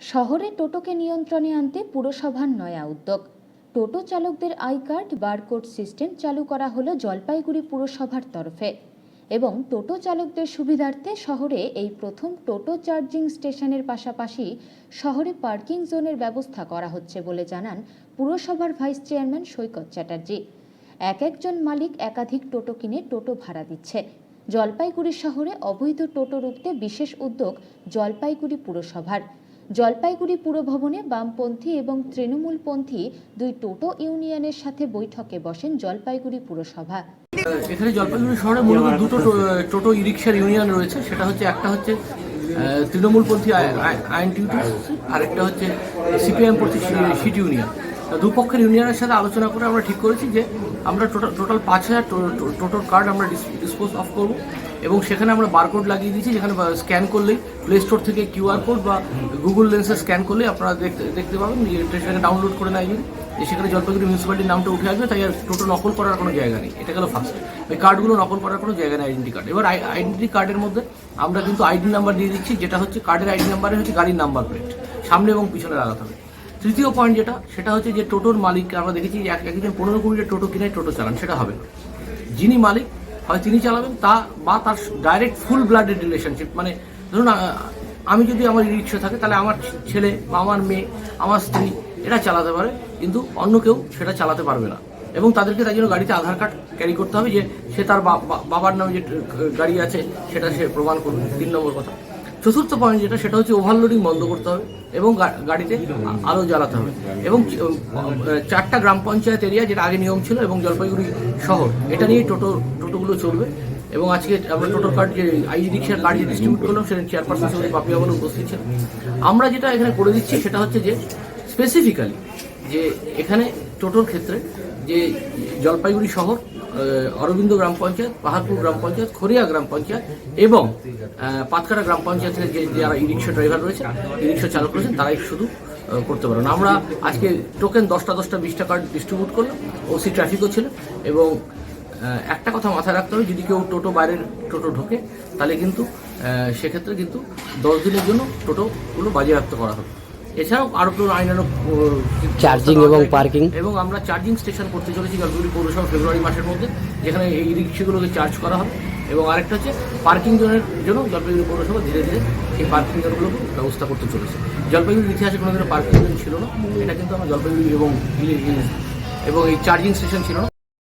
শহরে টোটোকে নিয়ন্ত্রণে আনতে পুরসভার নয়া উদ্যোগ। টোটো চালকদের আই কার্ড, বারকোড সিস্টেম চালু করা হলো জলপাইগুড়ি পুরসভার তরফে এবং টোটো চালকদের সুবিধার্থে শহরে এই প্রথম টোটো চার্জিং স্টেশনের পাশাপাশি শহরে পার্কিং জোনের ব্যবস্থা করা হচ্ছে বলে জানান পুরসভার ভাইস চেয়ারম্যান সৈকত চ্যাটার্জি। এক একজন মালিক একাধিক টোটো কিনে টোটো ভাড়া দিচ্ছে। জলপাইগুড়ি শহরে অবৈধ টোটো রুখতে বিশেষ উদ্যোগ জলপাইগুড়ি পুরসভার। জলপাইগুড়ি পুরভবনে বামপন্থী এবং তৃণমূলপন্থী দুই টোটো ইউনিয়নের সাথে বৈঠকে বসেন জলপাইগুড়ি পুরসভা। এখানে জলপাইগুড়ি শহরে মূলত দুটো টোটো রিক্সার ইউনিয়ন রয়েছে। সেটা হচ্ছে একটা হচ্ছে তৃণমূলপন্থী আই- আই- আইন টিউটি আর একটা হচ্ছে সিপিএম পন্থী সি- সিটি ইউনিয়ন। দুপক্ষের ইউনিয়নের সাথে আলোচনা করে আমরা ঠিক করেছি যে আমরা টোটাল টোটাল পাঁচ হাজার টোটোর কার্ড আমরা ডিসপোজ অফ করব। এবং সেখানে আমরা বারকোড লাগিয়ে দিয়েছি, যেখানে স্ক্যান করলেই প্লে স্টোর থেকে কিউআর কোড বা গুগল লেন্সে স্ক্যান করলে আপনারা দেখতে দেখতে পাবেন সেখানে ডাউনলোড করে নেয় সেখানে জলপাইগুড়ি মিউনিসিপ্যালিটির নামটা উঠে আসবে, তাই আর টোটো নকল করার কোনো জায়গা নেই। এটা গেল ফার্স্ট ওই কার্ডগুলো নকল করার কোনো জায়গা নেই আইডেন্টি কার্ড এবার আইডেন্টি কার্ডের মধ্যে আমরা কিন্তু আইডি নাম্বার দিয়ে দিচ্ছি, যেটা হচ্ছে কার্ডের আইডি নাম্বারে হচ্ছে গাড়ির নাম্বার প্লেট সামনে এবং পিছনে লাগাতে হবে। তৃতীয় পয়েন্ট যেটা, সেটা হচ্ছে যে টোটোর মালিককে আমরা দেখেছি যে এক- একজন পনেরো কুড়িটা টোটো কিনে টোটো চালান, সেটা হবে যিনি মালিক হয় তিনি চালাবেন, তা বা তার ডাইরেক্ট ফুল ব্লাডেড রিলেশনশিপ মানে ধরুন আমি যদি আমার রিক্সা থাকে, তাহলে আমার ছেলে বা আমার মেয়ে, আমার স্ত্রী এটা চালাতে পারে, কিন্তু অন্য কেউ সেটা চালাতে পারবে না। এবং তাদেরকে তাই জন্য গাড়িতে আধার কার্ড ক্যারি করতে হবে যে, সে তার বাবার নামে যে গাড়ি আছে, সেটা সে প্রমাণ করবে, তিন নম্বর কথা। চতুর্থ পয়েন্ট যেটা, সেটা হচ্ছে ওভারলোডিং বন্ধ করতে হবে এবং গাড়িতে আলো জ্বালাতে হবে। এবং চারটা গ্রাম পঞ্চায়েত এরিয়া যেটা আগে নিয়ম ছিল এবং জলপাইগুড়ি শহর, এটা নিয়ে টোটো টোটোগুলো চলবে এবং আজকে আমরা টোটোর কার্ড যে আইডি রিক্সার কার্ড যে ডিস্ট্রিবিউট করলাম, সেটা চেয়ারপারসন হিসেবে পাপিয়া বলে উপস্থিত ছিলেন। আমরা যেটা এখানে করে দিচ্ছি, সেটা হচ্ছে যে স্পেসিফিক্যালি যে এখানে টোটোর ক্ষেত্রে যে জলপাইগুড়ি শহর অরবিন্দ গ্রাম পঞ্চায়েত পাহাড়পুর গ্রাম পঞ্চায়েত খরিয়া গ্রাম পঞ্চায়েত এবং পাতকাটা গ্রাম পঞ্চায়েতের যে যারা ই রিক্সা ড্রাইভার রয়েছে, ই রিক্সা চালক রয়েছেন, তারাই শুধু করতে পারবেন। আমরা আজকে টোকেন দশটা দশটা বিশটা কার্ড ডিস্ট্রিবিউট করলাম ওসি ট্রাফিকও ছিল এবং একটা কথা মাথায় রাখতে হবে যদি কেউ টোটো বাইরের টোটো ঢোকে তাহলে কিন্তু সেক্ষেত্রে কিন্তু দশ দিনের জন্য টোটোগুলো বাজেয়াপ্ত করা হবে। এছাড়াও আরও কোনো আইনানো Charging এবং পার্কিং এবং আমরা চার্জিং স্টেশন করতে চলেছি জলপাইগুড়ি পৌরসভা ফেব্রুয়ারি মাসের মধ্যে যেখানে এই রিক্সাগুলোকে চার্জ করা হবে। এবং আরেকটা হচ্ছে পার্কিং জোনের জন্য জলপাইগুড়ি পৌরসভা ধীরে ধীরে এই পার্কিং জোনগুলোকে ব্যবস্থা করতে চলেছে। জলপাইগুড়ির ইতিহাসে কোনোদিনও পার্কিং জোন ছিল না। এটা কিন্তু আমরা জলপাইগুড়ি এবং এবং এই চার্জিং স্টেশন ছিল না।